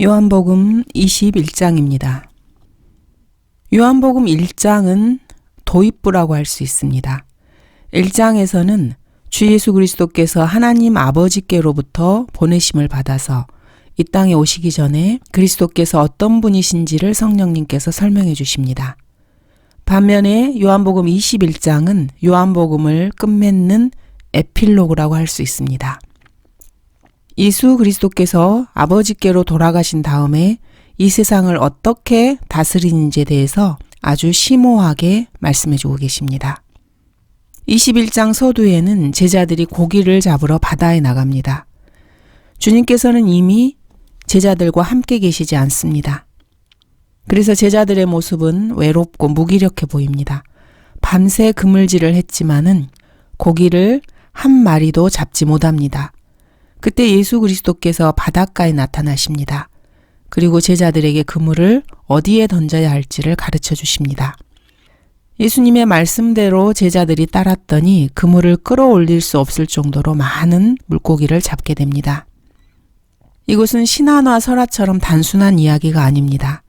요한복음 21장입니다. 요한복음 1장은 도입부라고 할 수 있습니다. 1장에서는 주 예수 그리스도께서 하나님 아버지께로부터 보내심을 받아서 이 땅에 오시기 전에 그리스도께서 어떤 분이신지를 성령님께서 설명해 주십니다. 반면에 요한복음 21장은 요한복음을 끝맺는 에필로그라고 할 수 있습니다. 예수 그리스도께서 아버지께로 돌아가신 다음에 이 세상을 어떻게 다스리는지에 대해서 아주 심오하게 말씀해 주고 계십니다. 21장 서두에는 제자들이 고기를 잡으러 바다에 나갑니다. 주님께서는 이미 제자들과 함께 계시지 않습니다. 그래서 제자들의 모습은 외롭고 무기력해 보입니다. 밤새 그물질을 했지만은 고기를 한 마리도 잡지 못합니다. 그때 예수 그리스도께서 바닷가에 나타나십니다. 그리고 제자들에게 그물을 어디에 던져야 할지를 가르쳐 주십니다. 예수님의 말씀대로 제자들이 따랐더니 그물을 끌어올릴 수 없을 정도로 많은 물고기를 잡게 됩니다. 이곳은 신한화 설화처럼 단순한 이야기가 아닙니다.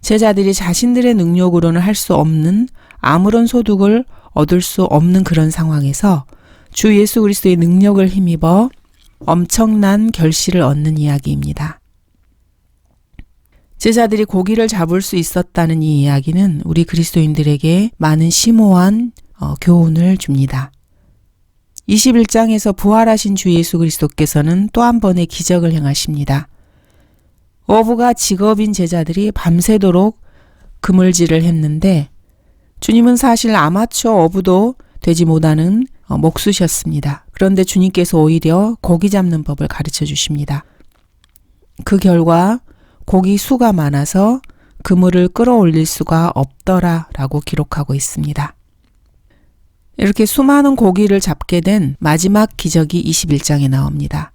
제자들이 자신들의 능력으로는 할 수 없는 아무런 소득을 얻을 수 없는 그런 상황에서 주 예수 그리스도의 능력을 힘입어 엄청난 결실을 얻는 이야기입니다. 제자들이 고기를 잡을 수 있었다는 이 이야기는 우리 그리스도인들에게 많은 심오한 어, 교훈을 줍니다. 21장에서 부활하신 주 예수 그리스도께서는 또 한 번의 기적을 행하십니다. 어부가 직업인 제자들이 밤새도록 그물질을 했는데 주님은 사실 아마추어 어부도 되지 못하는 어, 목수셨습니다. 그런데 주님께서 오히려 고기 잡는 법을 가르쳐 주십니다. 그 결과 고기 수가 많아서 그물을 끌어올릴 수가 없더라 라고 기록하고 있습니다. 이렇게 수많은 고기를 잡게 된 마지막 기적이 21장에 나옵니다.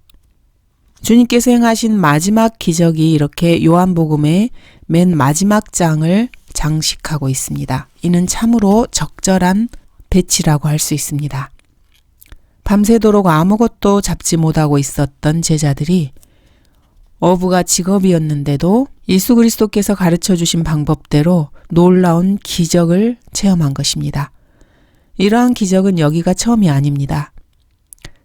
주님께서 행하신 마지막 기적이 이렇게 요한복음의 맨 마지막 장을 장식하고 있습니다. 이는 참으로 적절한 배치라고 할 수 있습니다. 밤새도록 아무것도 잡지 못하고 있었던 제자들이 어부가 직업이었는데도 예수 그리스도께서 가르쳐 주신 방법대로 놀라운 기적을 체험한 것입니다. 이러한 기적은 여기가 처음이 아닙니다.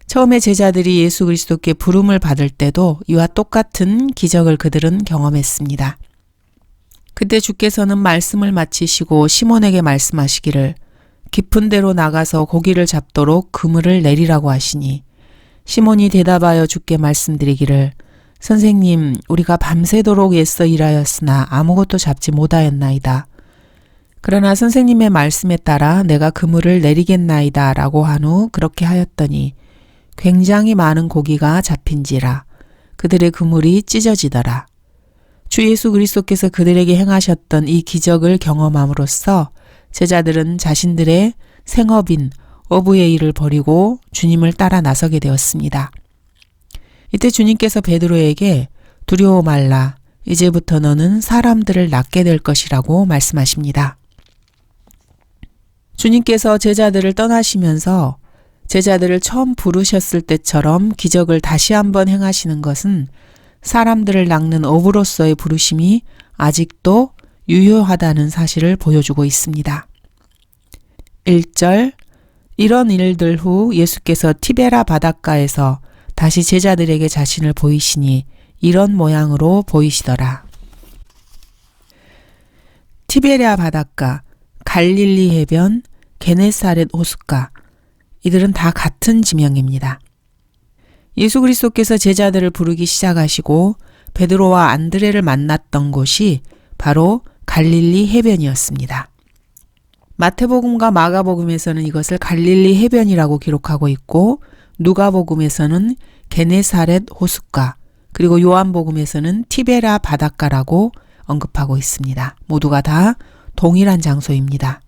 처음에 제자들이 예수 그리스도께 부름을 받을 때도 이와 똑같은 기적을 그들은 경험했습니다. 그때 주께서는 말씀을 마치시고 시몬에게 말씀하시기를 깊은 데로 나가서 고기를 잡도록 그물을 내리라고 하시니 시몬이 대답하여 주께 말씀드리기를 선생님 우리가 밤새도록 애써 일하였으나 아무것도 잡지 못하였나이다. 그러나 선생님의 말씀에 따라 내가 그물을 내리겠나이다 라고 한 후 그렇게 하였더니 굉장히 많은 고기가 잡힌지라 그들의 그물이 찢어지더라. 주 예수 그리스도께서 그들에게 행하셨던 이 기적을 경험함으로써 제자들은 자신들의 생업인 어부의 일을 버리고 주님을 따라 나서게 되었습니다. 이때 주님께서 베드로에게 두려워 말라. 이제부터 너는 사람들을 낳게 될 것이라고 말씀하십니다. 주님께서 제자들을 떠나시면서 제자들을 처음 부르셨을 때처럼 기적을 다시 한번 행하시는 것은 사람들을 낚는 어부로서의 부르심이 아직도 유효하다는 사실을 보여주고 있습니다. 1절 이런 일들 후 예수께서 티베라 바닷가에서 다시 제자들에게 자신을 보이시니 이런 모양으로 보이시더라. 티베리아 바닷가, 갈릴리 해변, 게네사렛 호숫가 이들은 다 같은 지명입니다. 예수 그리스도께서 제자들을 부르기 시작하시고 베드로와 안드레를 만났던 곳이 바로 갈릴리 해변이었습니다. 마태복음과 마가복음에서는 이것을 갈릴리 해변이라고 기록하고 있고 누가복음에서는 게네사렛 호숫가 그리고 요한복음에서는 티베라 바닷가라고 언급하고 있습니다. 모두가 다 동일한 장소입니다.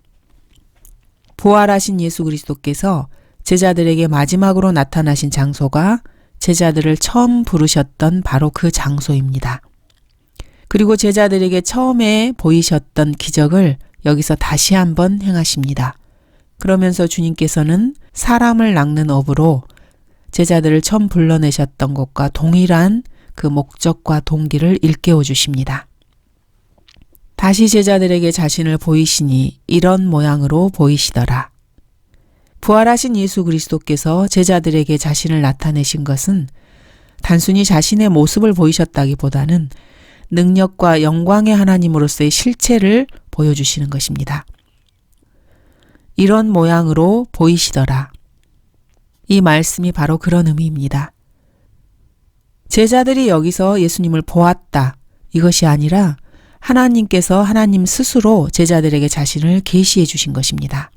부활하신 예수 그리스도께서 제자들에게 마지막으로 나타나신 장소가 제자들을 처음 부르셨던 바로 그 장소입니다. 그리고 제자들에게 처음에 보이셨던 기적을 여기서 다시 한번 행하십니다. 그러면서 주님께서는 사람을 낚는 업으로 제자들을 처음 불러내셨던 것과 동일한 그 목적과 동기를 일깨워 주십니다. 다시 제자들에게 자신을 보이시니 이런 모양으로 보이시더라. 부활하신 예수 그리스도께서 제자들에게 자신을 나타내신 것은 단순히 자신의 모습을 보이셨다기보다는 능력과 영광의 하나님으로서의 실체를 보여주시는 것입니다. 이런 모양으로 보이시더라. 이 말씀이 바로 그런 의미입니다. 제자들이 여기서 예수님을 보았다. 이것이 아니라 하나님께서 하나님 스스로 제자들에게 자신을 계시해 주신 것입니다.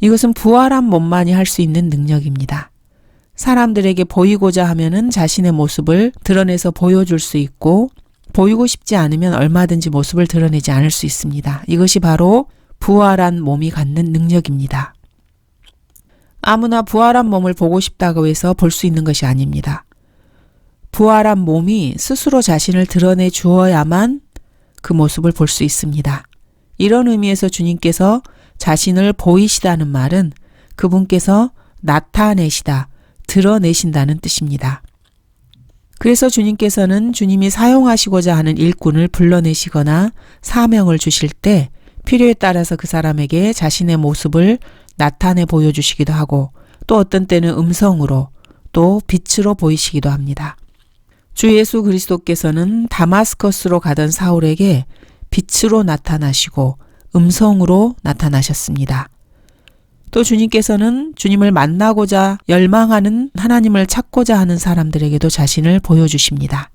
이것은 부활한 몸만이 할 수 있는 능력입니다. 사람들에게 보이고자 하면은 자신의 모습을 드러내서 보여줄 수 있고 보이고 싶지 않으면 얼마든지 모습을 드러내지 않을 수 있습니다. 이것이 바로 부활한 몸이 갖는 능력입니다. 아무나 부활한 몸을 보고 싶다고 해서 볼 수 있는 것이 아닙니다. 부활한 몸이 스스로 자신을 드러내 주어야만 그 모습을 볼 수 있습니다. 이런 의미에서 주님께서 자신을 보이시다는 말은 그분께서 나타내시다, 드러내신다는 뜻입니다. 그래서 주님께서는 주님이 사용하시고자 하는 일꾼을 불러내시거나 사명을 주실 때 필요에 따라서 그 사람에게 자신의 모습을 나타내 보여주시기도 하고 또 어떤 때는 음성으로 또 빛으로 보이시기도 합니다. 주 예수 그리스도께서는 다마스커스로 가던 사울에게 빛으로 나타나시고 음성으로 나타나셨습니다. 또 주님께서는 주님을 만나고자 열망하는 하나님을 찾고자 하는 사람들에게도 자신을 보여주십니다.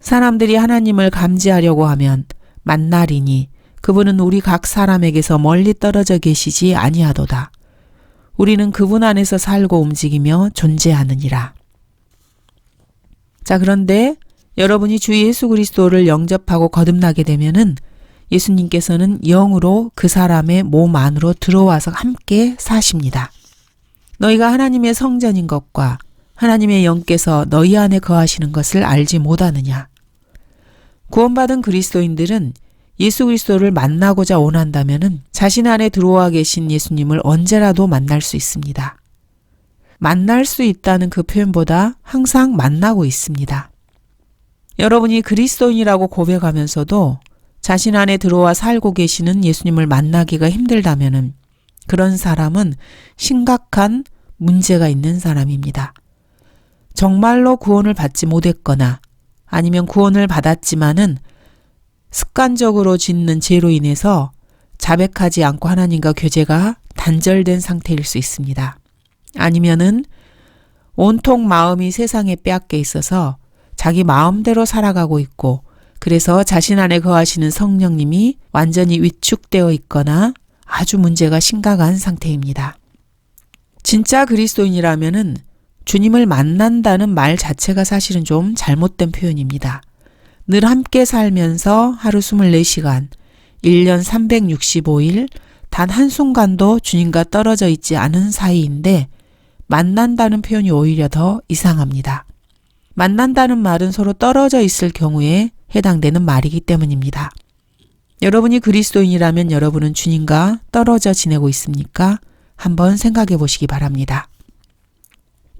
사람들이 하나님을 감지하려고 하면 만나리니 그분은 우리 각 사람에게서 멀리 떨어져 계시지 아니하도다. 우리는 그분 안에서 살고 움직이며 존재하느니라. 자, 그런데 여러분이 주 예수 그리스도를 영접하고 거듭나게 되면은 예수님께서는 영으로 그 사람의 몸 안으로 들어와서 함께 사십니다. 너희가 하나님의 성전인 것과 하나님의 영께서 너희 안에 거하시는 것을 알지 못하느냐. 구원받은 그리스도인들은 예수 그리스도를 만나고자 원한다면 자신 안에 들어와 계신 예수님을 언제라도 만날 수 있습니다. 만날 수 있다는 그 표현보다 항상 만나고 있습니다. 여러분이 그리스도인이라고 고백하면서도 자신 안에 들어와 살고 계시는 예수님을 만나기가 힘들다면 그런 사람은 심각한 문제가 있는 사람입니다. 정말로 구원을 받지 못했거나 아니면 구원을 받았지만은 습관적으로 짓는 죄로 인해서 자백하지 않고 하나님과 교제가 단절된 상태일 수 있습니다. 아니면은 온통 마음이 세상에 빼앗겨 있어서 자기 마음대로 살아가고 있고 그래서 자신 안에 거하시는 성령님이 완전히 위축되어 있거나 아주 문제가 심각한 상태입니다. 진짜 그리스도인이라면은 주님을 만난다는 말 자체가 사실은 좀 잘못된 표현입니다. 늘 함께 살면서 하루 24시간, 1년 365일, 단 한순간도 주님과 떨어져 있지 않은 사이인데 만난다는 표현이 오히려 더 이상합니다. 만난다는 말은 서로 떨어져 있을 경우에 해당되는 말이기 때문입니다. 여러분이 그리스도인이라면 여러분은 주님과 떨어져 지내고 있습니까? 한번 생각해 보시기 바랍니다.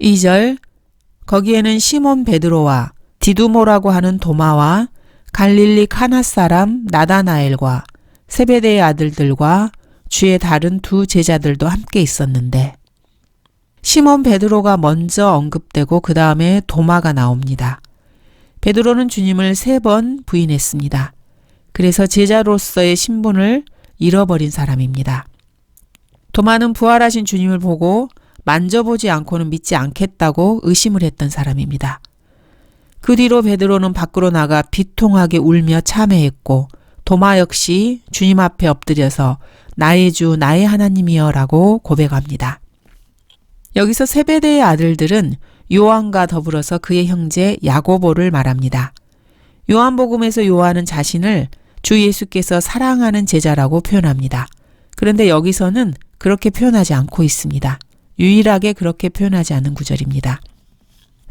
2절 거기에는 시몬 베드로와 디두모라고 하는 도마와 갈릴리 카나 사람 나다나엘과 세베대의 아들들과 주의 다른 두 제자들도 함께 있었는데 시몬 베드로가 먼저 언급되고 그 다음에 도마가 나옵니다. 베드로는 주님을 세 번 부인했습니다. 그래서 제자로서의 신분을 잃어버린 사람입니다. 도마는 부활하신 주님을 보고 만져보지 않고는 믿지 않겠다고 의심을 했던 사람입니다. 그 뒤로 베드로는 밖으로 나가 비통하게 울며 참회했고 도마 역시 주님 앞에 엎드려서 나의 주 나의 하나님이여라고 고백합니다. 여기서 세베대의 아들들은 요한과 더불어서 그의 형제 야고보를 말합니다. 요한복음에서 요한은 자신을 주 예수께서 사랑하는 제자라고 표현합니다. 그런데 여기서는 그렇게 표현하지 않고 있습니다. 유일하게 그렇게 표현하지 않은 구절입니다.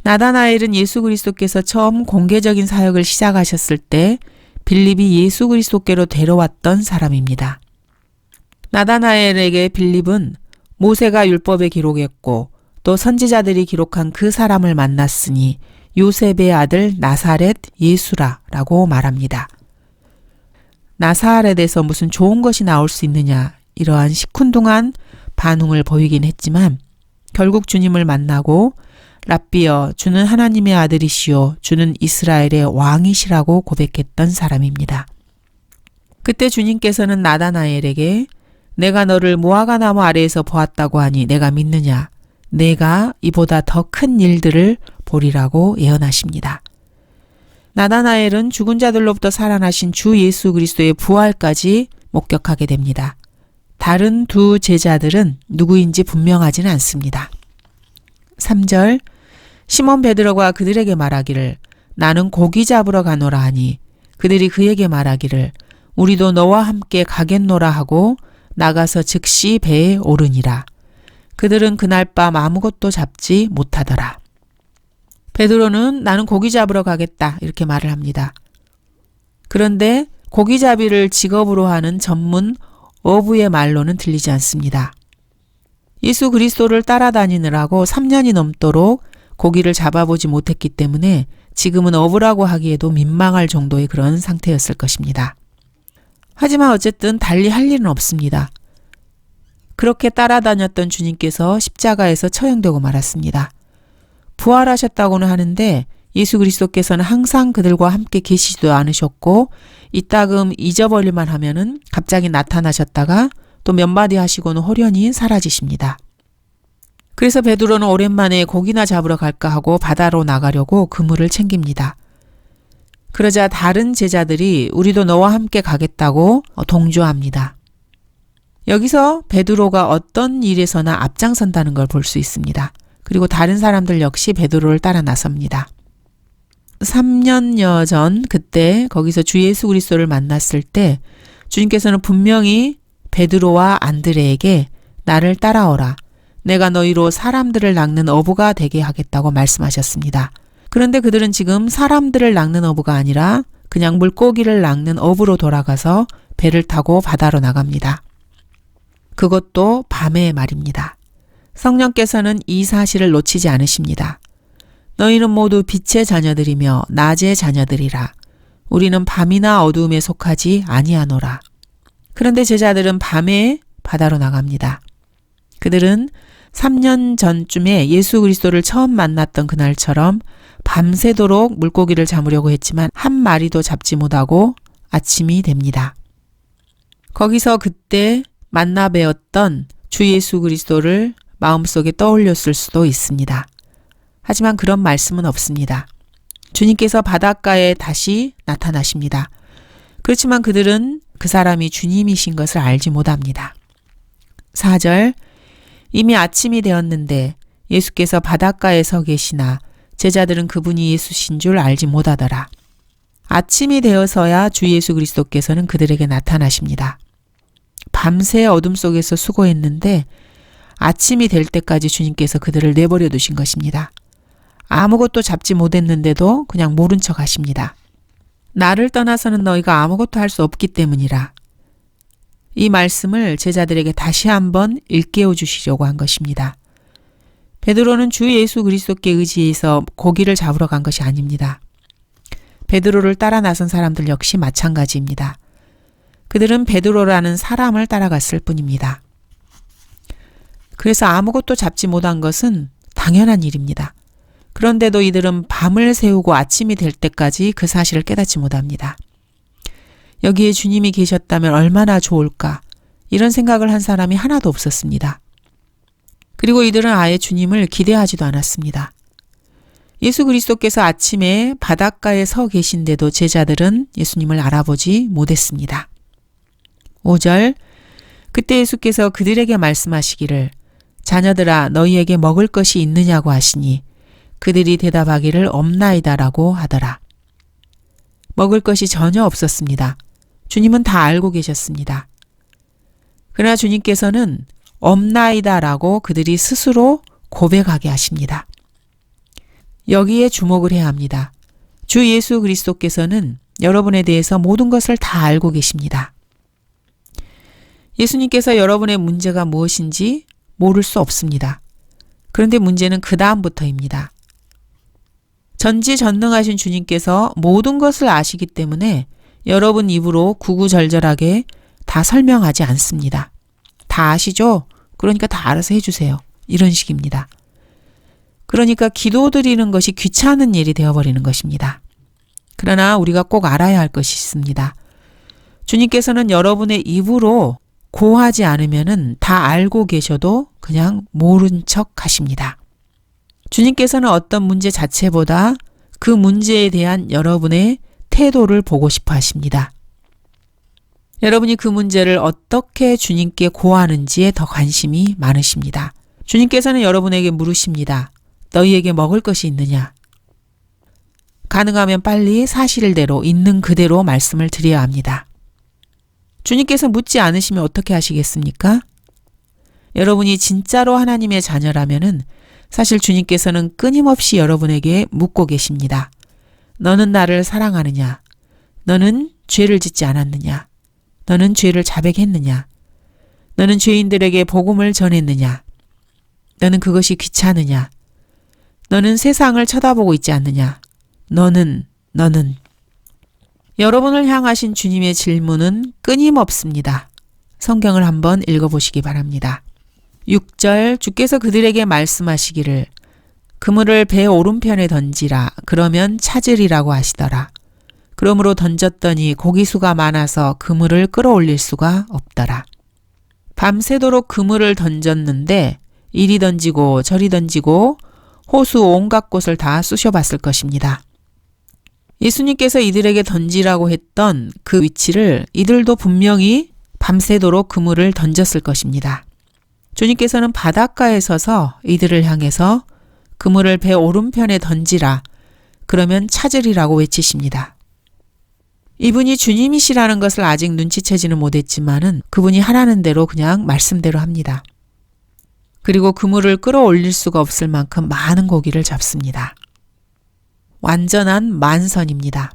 나다나엘은 예수 그리스도께서 처음 공개적인 사역을 시작하셨을 때 빌립이 예수 그리스도께로 데려왔던 사람입니다. 나다나엘에게 빌립은 모세가 율법에 기록했고 또 선지자들이 기록한 그 사람을 만났으니 요셉의 아들 나사렛 예수라라고 말합니다. 나사렛에서 무슨 좋은 것이 나올 수 있느냐 이러한 시큰둥한 반응을 보이긴 했지만 결국 주님을 만나고 랍비여 주는 하나님의 아들이시요 주는 이스라엘의 왕이시라고 고백했던 사람입니다. 그때 주님께서는 나다나엘에게 내가 너를 무화과 나무 아래에서 보았다고 하니 내가 믿느냐 내가 이보다 더 큰 일들을 보리라고 예언하십니다. 나다나엘은 죽은 자들로부터 살아나신 주 예수 그리스도의 부활까지 목격하게 됩니다. 다른 두 제자들은 누구인지 분명하지는 않습니다. 3절 시몬 베드로가 그들에게 말하기를 나는 고기 잡으러 가노라 하니 그들이 그에게 말하기를 우리도 너와 함께 가겠노라 하고 나가서 즉시 배에 오르니라. 그들은 그날 밤 아무것도 잡지 못하더라. 베드로는 나는 고기 잡으러 가겠다 이렇게 말을 합니다. 그런데 고기잡이를 직업으로 하는 전문 어부의 말로는 들리지 않습니다. 예수 그리스도를 따라다니느라고 3년이 넘도록 고기를 잡아보지 못했기 때문에 지금은 어부라고 하기에도 민망할 정도의 그런 상태였을 것입니다. 하지만 어쨌든 달리 할 일은 없습니다. 그렇게 따라다녔던 주님께서 십자가에서 처형되고 말았습니다. 부활하셨다고는 하는데 예수 그리스도께서는 항상 그들과 함께 계시지도 않으셨고 이따금 잊어버릴만 하면은 갑자기 나타나셨다가 또 몇 마디 하시고는 호련히 사라지십니다. 그래서 베드로는 오랜만에 고기나 잡으러 갈까 하고 바다로 나가려고 그물을 챙깁니다. 그러자 다른 제자들이 우리도 너와 함께 가겠다고 동조합니다. 여기서 베드로가 어떤 일에서나 앞장선다는 걸 볼 수 있습니다. 그리고 다른 사람들 역시 베드로를 따라 나섭니다. 3년여 전 그때 거기서 주 예수 그리스도를 만났을 때 주님께서는 분명히 베드로와 안드레에게 나를 따라오라. 내가 너희로 사람들을 낚는 어부가 되게 하겠다고 말씀하셨습니다. 그런데 그들은 지금 사람들을 낚는 어부가 아니라 그냥 물고기를 낚는 어부로 돌아가서 배를 타고 바다로 나갑니다. 그것도 밤에 말입니다. 성령께서는 이 사실을 놓치지 않으십니다. 너희는 모두 빛의 자녀들이며 낮의 자녀들이라. 우리는 밤이나 어두움에 속하지 아니하노라. 그런데 제자들은 밤에 바다로 나갑니다. 그들은 3년 전쯤에 예수 그리스도를 처음 만났던 그날처럼 밤새도록 물고기를 잡으려고 했지만 한 마리도 잡지 못하고 아침이 됩니다. 거기서 그때 만나 뵈었던 주 예수 그리스도를 마음속에 떠올렸을 수도 있습니다. 하지만 그런 말씀은 없습니다. 주님께서 바닷가에 다시 나타나십니다. 그렇지만 그들은 그 사람이 주님이신 것을 알지 못합니다. 4절 이미 아침이 되었는데 예수께서 바닷가에 서 계시나 제자들은 그분이 예수신 줄 알지 못하더라. 아침이 되어서야 주 예수 그리스도께서는 그들에게 나타나십니다. 밤새 어둠 속에서 수고했는데 아침이 될 때까지 주님께서 그들을 내버려 두신 것입니다. 아무것도 잡지 못했는데도 그냥 모른 척 하십니다. 나를 떠나서는 너희가 아무것도 할 수 없기 때문이라. 이 말씀을 제자들에게 다시 한번 일깨워 주시려고 한 것입니다. 베드로는 주 예수 그리스도께 의지해서 고기를 잡으러 간 것이 아닙니다. 베드로를 따라 나선 사람들 역시 마찬가지입니다. 그들은 베드로라는 사람을 따라갔을 뿐입니다. 그래서 아무것도 잡지 못한 것은 당연한 일입니다. 그런데도 이들은 밤을 새우고 아침이 될 때까지 그 사실을 깨닫지 못합니다. 여기에 주님이 계셨다면 얼마나 좋을까 이런 생각을 한 사람이 하나도 없었습니다. 그리고 이들은 아예 주님을 기대하지도 않았습니다. 예수 그리스도께서 아침에 바닷가에 서 계신데도 제자들은 예수님을 알아보지 못했습니다. 5절 그때 예수께서 그들에게 말씀하시기를 자녀들아 너희에게 먹을 것이 있느냐고 하시니 그들이 대답하기를 없나이다라고 하더라. 먹을 것이 전혀 없었습니다. 주님은 다 알고 계셨습니다. 그러나 주님께서는 없나이다라고 그들이 스스로 고백하게 하십니다. 여기에 주목을 해야 합니다. 주 예수 그리스도께서는 여러분에 대해서 모든 것을 다 알고 계십니다. 예수님께서 여러분의 문제가 무엇인지 모를 수 없습니다. 그런데 문제는 그 다음부터입니다. 전지전능하신 주님께서 모든 것을 아시기 때문에 여러분 입으로 구구절절하게 다 설명하지 않습니다. 다 아시죠? 그러니까 다 알아서 해주세요. 이런 식입니다. 그러니까 기도 드리는 것이 귀찮은 일이 되어버리는 것입니다. 그러나 우리가 꼭 알아야 할 것이 있습니다. 주님께서는 여러분의 입으로 고하지 않으면은 다 알고 계셔도 그냥 모른 척 하십니다. 주님께서는 어떤 문제 자체보다 그 문제에 대한 여러분의 태도를 보고 싶어 하십니다. 여러분이 그 문제를 어떻게 주님께 고하는지에 더 관심이 많으십니다. 주님께서는 여러분에게 물으십니다. 너희에게 먹을 것이 있느냐? 가능하면 빨리 사실대로 있는 그대로 말씀을 드려야 합니다. 주님께서 묻지 않으시면 어떻게 하시겠습니까? 여러분이 진짜로 하나님의 자녀라면은 사실 주님께서는 끊임없이 여러분에게 묻고 계십니다. 너는 나를 사랑하느냐? 너는 죄를 짓지 않았느냐? 너는 죄를 자백했느냐? 너는 죄인들에게 복음을 전했느냐? 너는 그것이 귀찮으냐? 너는 세상을 쳐다보고 있지 않느냐? 너는, 너는. 여러분을 향하신 주님의 질문은 끊임없습니다. 성경을 한번 읽어보시기 바랍니다. 6절 주께서 그들에게 말씀하시기를 그물을 배 오른편에 던지라 그러면 찾으리라고 하시더라. 그러므로 던졌더니 고기수가 많아서 그물을 끌어올릴 수가 없더라. 밤새도록 그물을 던졌는데 이리 던지고 저리 던지고 호수 온갖 곳을 다 쑤셔봤을 것입니다. 예수님께서 이들에게 던지라고 했던 그 위치를 이들도 분명히 밤새도록 그물을 던졌을 것입니다. 주님께서는 바닷가에 서서 이들을 향해서 그물을 배 오른편에 던지라. 그러면 찾으리라고 외치십니다. 이분이 주님이시라는 것을 아직 눈치채지는 못했지만은 그분이 하라는 대로 그냥 말씀대로 합니다. 그리고 그물을 끌어올릴 수가 없을 만큼 많은 고기를 잡습니다. 완전한 만선입니다.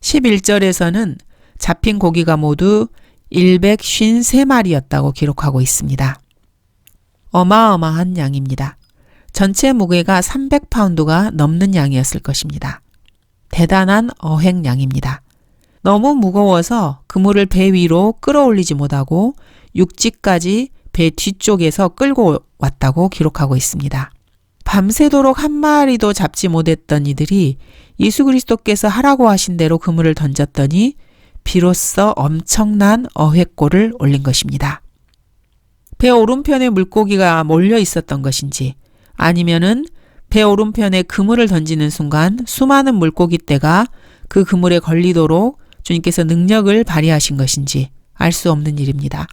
11절에서는 잡힌 고기가 모두 153마리였다고 기록하고 있습니다. 어마어마한 양입니다. 전체 무게가 300파운드가 넘는 양이었을 것입니다. 대단한 어획량입니다. 너무 무거워서 그물을 배 위로 끌어올리지 못하고 육지까지 배 뒤쪽에서 끌고 왔다고 기록하고 있습니다. 밤새도록 한 마리도 잡지 못했던 이들이 예수 그리스도께서 하라고 하신 대로 그물을 던졌더니 비로소 엄청난 어획골을 올린 것입니다. 배 오른편에 물고기가 몰려 있었던 것인지 아니면은 배 오른편에 그물을 던지는 순간 수많은 물고기 떼가 그 그물에 걸리도록 주님께서 능력을 발휘하신 것인지 알 수 없는 일입니다.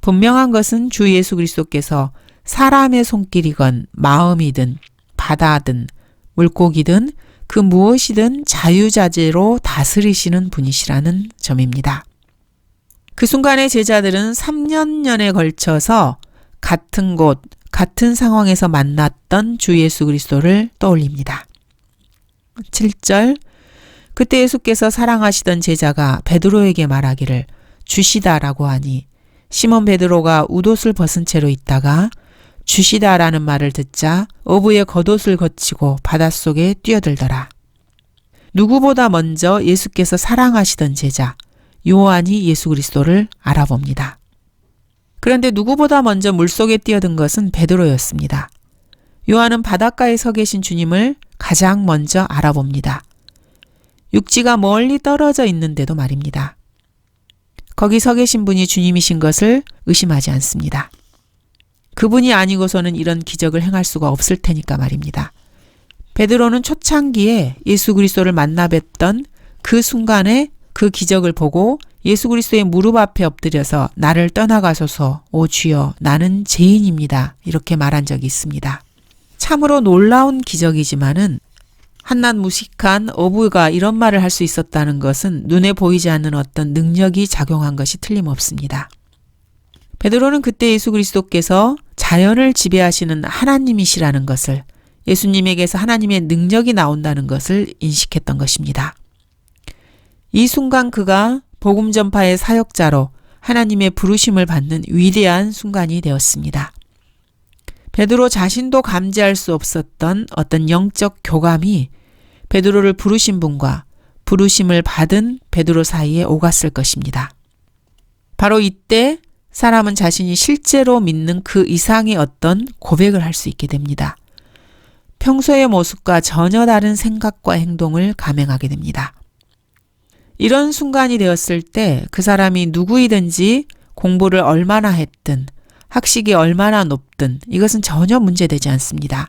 분명한 것은 주 예수 그리스도께서 사람의 손길이건 마음이든 바다든 물고기든 그 무엇이든 자유자재로 다스리시는 분이시라는 점입니다. 그 순간에 제자들은 3년년에 걸쳐서 같은 곳, 같은 상황에서 만났던 주 예수 그리스도를 떠올립니다. 7절 그때 예수께서 사랑하시던 제자가 베드로에게 말하기를 주시다라고 하니 시몬 베드로가 웃옷을 벗은 채로 있다가 주시다라는 말을 듣자 어부의 겉옷을 거치고 바닷속에 뛰어들더라. 누구보다 먼저 예수께서 사랑하시던 제자 요한이 예수 그리스도를 알아봅니다. 그런데 누구보다 먼저 물속에 뛰어든 것은 베드로였습니다. 요한은 바닷가에 서 계신 주님을 가장 먼저 알아봅니다. 육지가 멀리 떨어져 있는데도 말입니다. 거기 서 계신 분이 주님이신 것을 의심하지 않습니다. 그분이 아니고서는 이런 기적을 행할 수가 없을 테니까 말입니다. 베드로는 초창기에 예수 그리스도를 만나 뵀던 그 순간에 그 기적을 보고 예수 그리스도의 무릎 앞에 엎드려서 나를 떠나가소서 오 주여 나는 죄인입니다. 이렇게 말한 적이 있습니다. 참으로 놀라운 기적이지만은 한낱 무식한 어부가 이런 말을 할 수 있었다는 것은 눈에 보이지 않는 어떤 능력이 작용한 것이 틀림없습니다. 베드로는 그때 예수 그리스도께서 자연을 지배하시는 하나님이시라는 것을 예수님에게서 하나님의 능력이 나온다는 것을 인식했던 것입니다. 이 순간 그가 복음 전파의 사역자로 하나님의 부르심을 받는 위대한 순간이 되었습니다. 베드로 자신도 감지할 수 없었던 어떤 영적 교감이 베드로를 부르신 분과 부르심을 받은 베드로 사이에 오갔을 것입니다. 바로 이때 사람은 자신이 실제로 믿는 그 이상의 어떤 고백을 할 수 있게 됩니다. 평소의 모습과 전혀 다른 생각과 행동을 감행하게 됩니다. 이런 순간이 되었을 때 그 사람이 누구이든지 공부를 얼마나 했든 학식이 얼마나 높든 이것은 전혀 문제되지 않습니다.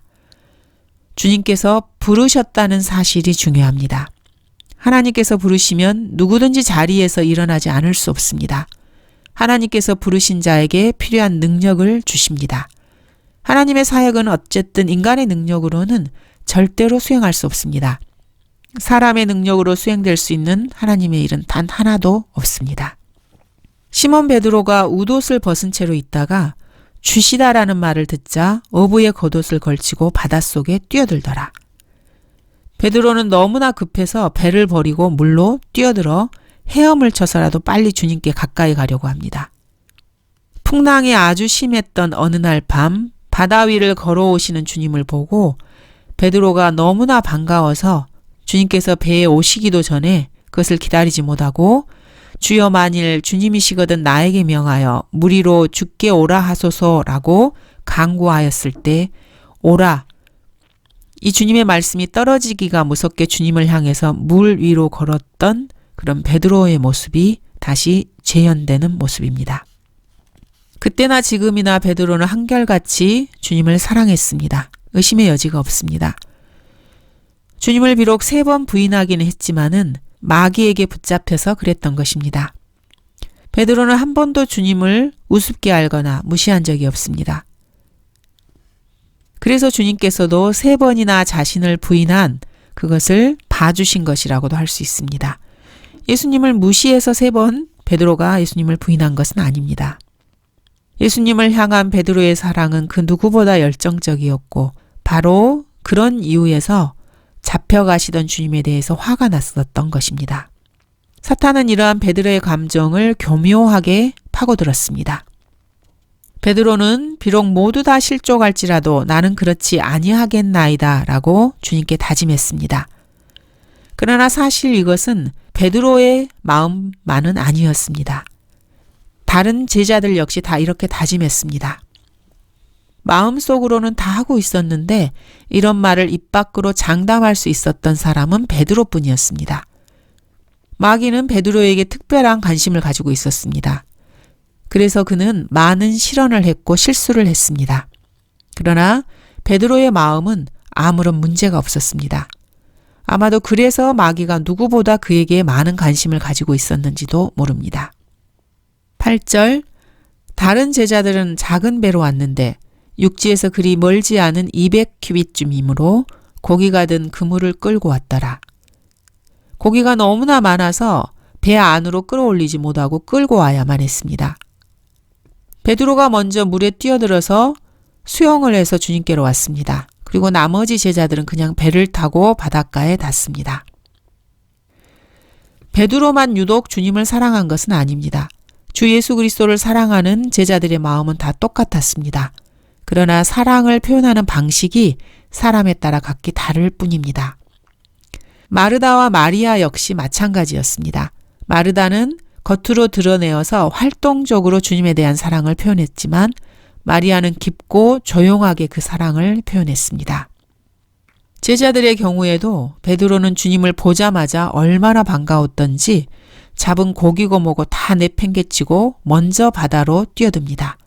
주님께서 부르셨다는 사실이 중요합니다. 하나님께서 부르시면 누구든지 자리에서 일어나지 않을 수 없습니다. 하나님께서 부르신 자에게 필요한 능력을 주십니다. 하나님의 사역은 어쨌든 인간의 능력으로는 절대로 수행할 수 없습니다. 사람의 능력으로 수행될 수 있는 하나님의 일은 단 하나도 없습니다. 시몬 베드로가 웃옷을 벗은 채로 있다가 주시다라는 말을 듣자 어부의 겉옷을 걸치고 바닷속에 뛰어들더라. 베드로는 너무나 급해서 배를 버리고 물로 뛰어들어 헤엄을 쳐서라도 빨리 주님께 가까이 가려고 합니다. 풍랑이 아주 심했던 어느 날 밤 바다 위를 걸어오시는 주님을 보고 베드로가 너무나 반가워서 주님께서 배에 오시기도 전에 그것을 기다리지 못하고 주여 만일 주님이시거든 나에게 명하여 무리로 죽게 오라 하소서라고 강구하였을 때 오라 이 주님의 말씀이 떨어지기가 무섭게 주님을 향해서 물 위로 걸었던 그런 베드로의 모습이 다시 재현되는 모습입니다. 그때나 지금이나 베드로는 한결같이 주님을 사랑했습니다. 의심의 여지가 없습니다. 주님을 비록 세 번 부인하기는 했지만은 마귀에게 붙잡혀서 그랬던 것입니다. 베드로는 한 번도 주님을 우습게 알거나 무시한 적이 없습니다. 그래서 주님께서도 세 번이나 자신을 부인한 그것을 봐주신 것이라고도 할 수 있습니다. 예수님을 무시해서 세 번 베드로가 예수님을 부인한 것은 아닙니다. 예수님을 향한 베드로의 사랑은 그 누구보다 열정적이었고 바로 그런 이유에서 잡혀가시던 주님에 대해서 화가 났었던 것입니다. 사탄은 이러한 베드로의 감정을 교묘하게 파고들었습니다. 베드로는 비록 모두 다 실족할지라도 나는 그렇지 아니하겠나이다 라고 주님께 다짐했습니다. 그러나 사실 이것은 베드로의 마음만은 아니었습니다. 다른 제자들 역시 다 이렇게 다짐했습니다. 마음속으로는 다 하고 있었는데 이런 말을 입 밖으로 장담할 수 있었던 사람은 베드로뿐이었습니다. 마귀는 베드로에게 특별한 관심을 가지고 있었습니다. 그래서 그는 많은 실언을 했고 실수를 했습니다. 그러나 베드로의 마음은 아무런 문제가 없었습니다. 아마도 그래서 마귀가 누구보다 그에게 많은 관심을 가지고 있었는지도 모릅니다. 8절 다른 제자들은 작은 배로 왔는데 육지에서 그리 멀지 않은 200큐빗쯤이므로 고기가 든 그물을 끌고 왔더라. 고기가 너무나 많아서 배 안으로 끌어올리지 못하고 끌고 와야만 했습니다. 베드로가 먼저 물에 뛰어들어서 수영을 해서 주님께로 왔습니다. 그리고 나머지 제자들은 그냥 배를 타고 바닷가에 닿습니다. 베드로만 유독 주님을 사랑한 것은 아닙니다. 주 예수 그리스도를 사랑하는 제자들의 마음은 다 똑같았습니다. 그러나 사랑을 표현하는 방식이 사람에 따라 각기 다를 뿐입니다. 마르다와 마리아 역시 마찬가지였습니다. 마르다는 겉으로 드러내어서 활동적으로 주님에 대한 사랑을 표현했지만 마리아는 깊고 조용하게 그 사랑을 표현했습니다. 제자들의 경우에도 베드로는 주님을 보자마자 얼마나 반가웠던지 잡은 고기고 뭐고 다 내팽개치고 먼저 바다로 뛰어듭니다.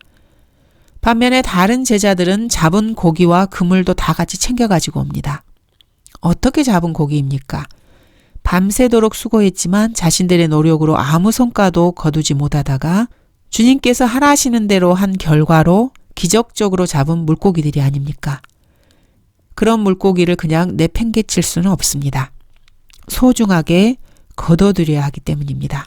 반면에 다른 제자들은 잡은 고기와 그물도 다 같이 챙겨가지고 옵니다. 어떻게 잡은 고기입니까? 밤새도록 수고했지만 자신들의 노력으로 아무 성과도 거두지 못하다가 주님께서 하라시는 대로 한 결과로 기적적으로 잡은 물고기들이 아닙니까? 그런 물고기를 그냥 내팽개칠 수는 없습니다. 소중하게 걷어들여야 하기 때문입니다.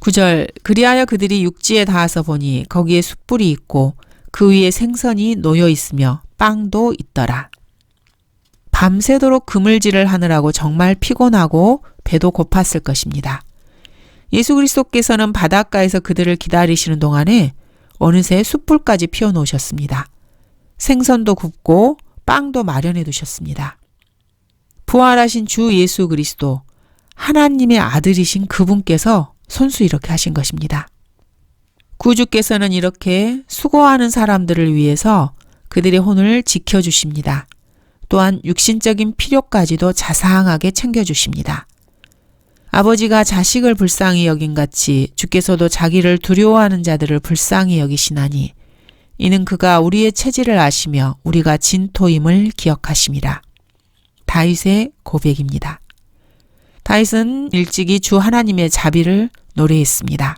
9절 그리하여 그들이 육지에 닿아서 보니 거기에 숯불이 있고 그 위에 생선이 놓여 있으며 빵도 있더라. 밤새도록 그물질을 하느라고 정말 피곤하고 배도 고팠을 것입니다. 예수 그리스도께서는 바닷가에서 그들을 기다리시는 동안에 어느새 숯불까지 피워 놓으셨습니다. 생선도 굽고 빵도 마련해 두셨습니다. 부활하신 주 예수 그리스도, 하나님의 아들이신 그분께서 손수 이렇게 하신 것입니다. 구주께서는 이렇게 수고하는 사람들을 위해서 그들의 혼을 지켜주십니다. 또한 육신적인 필요까지도 자상하게 챙겨주십니다. 아버지가 자식을 불쌍히 여긴 같이 주께서도 자기를 두려워하는 자들을 불쌍히 여기시나니 이는 그가 우리의 체질을 아시며 우리가 진토임을 기억하심이라. 다윗의 고백입니다. 다윗은 일찍이 주 하나님의 자비를 노래했습니다.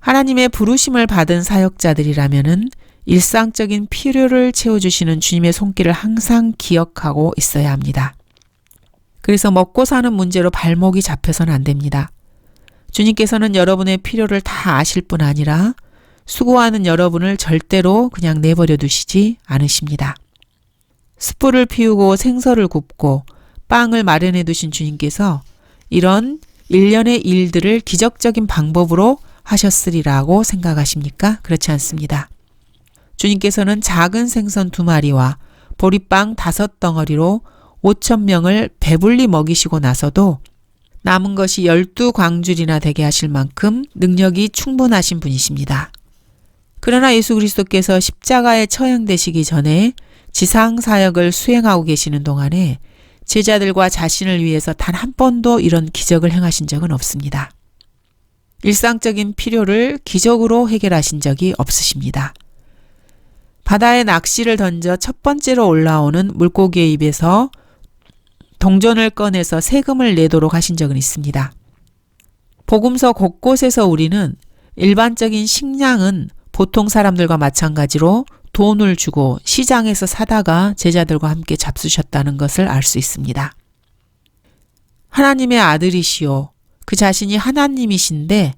하나님의 부르심을 받은 사역자들이라면은 일상적인 필요를 채워주시는 주님의 손길을 항상 기억하고 있어야 합니다. 그래서 먹고 사는 문제로 발목이 잡혀서는 안 됩니다. 주님께서는 여러분의 필요를 다 아실 뿐 아니라 수고하는 여러분을 절대로 그냥 내버려 두시지 않으십니다. 숯불을 피우고 생서를 굽고 빵을 마련해 두신 주님께서 이런 일련의 일들을 기적적인 방법으로 하셨으리라고 생각하십니까? 그렇지 않습니다. 주님께서는 작은 생선 두 마리와 보리빵 다섯 덩어리로 5천 명을 배불리 먹이시고 나서도 남은 것이 열두 광줄이나 되게 하실 만큼 능력이 충분하신 분이십니다. 그러나 예수 그리스도께서 십자가에 처형되시기 전에 지상 사역을 수행하고 계시는 동안에 제자들과 자신을 위해서 단 한 번도 이런 기적을 행하신 적은 없습니다. 일상적인 필요를 기적으로 해결하신 적이 없으십니다. 바다에 낚시를 던져 첫 번째로 올라오는 물고기의 입에서 동전을 꺼내서 세금을 내도록 하신 적은 있습니다. 복음서 곳곳에서 우리는 일반적인 식량은 보통 사람들과 마찬가지로 돈을 주고 시장에서 사다가 제자들과 함께 잡수셨다는 것을 알 수 있습니다. 하나님의 아들이시오. 그 자신이 하나님이신데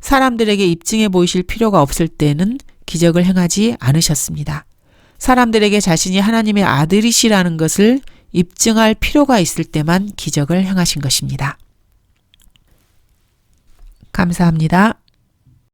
사람들에게 입증해 보이실 필요가 없을 때는 기적을 행하지 않으셨습니다. 사람들에게 자신이 하나님의 아들이시라는 것을 입증할 필요가 있을 때만 기적을 행하신 것입니다. 감사합니다.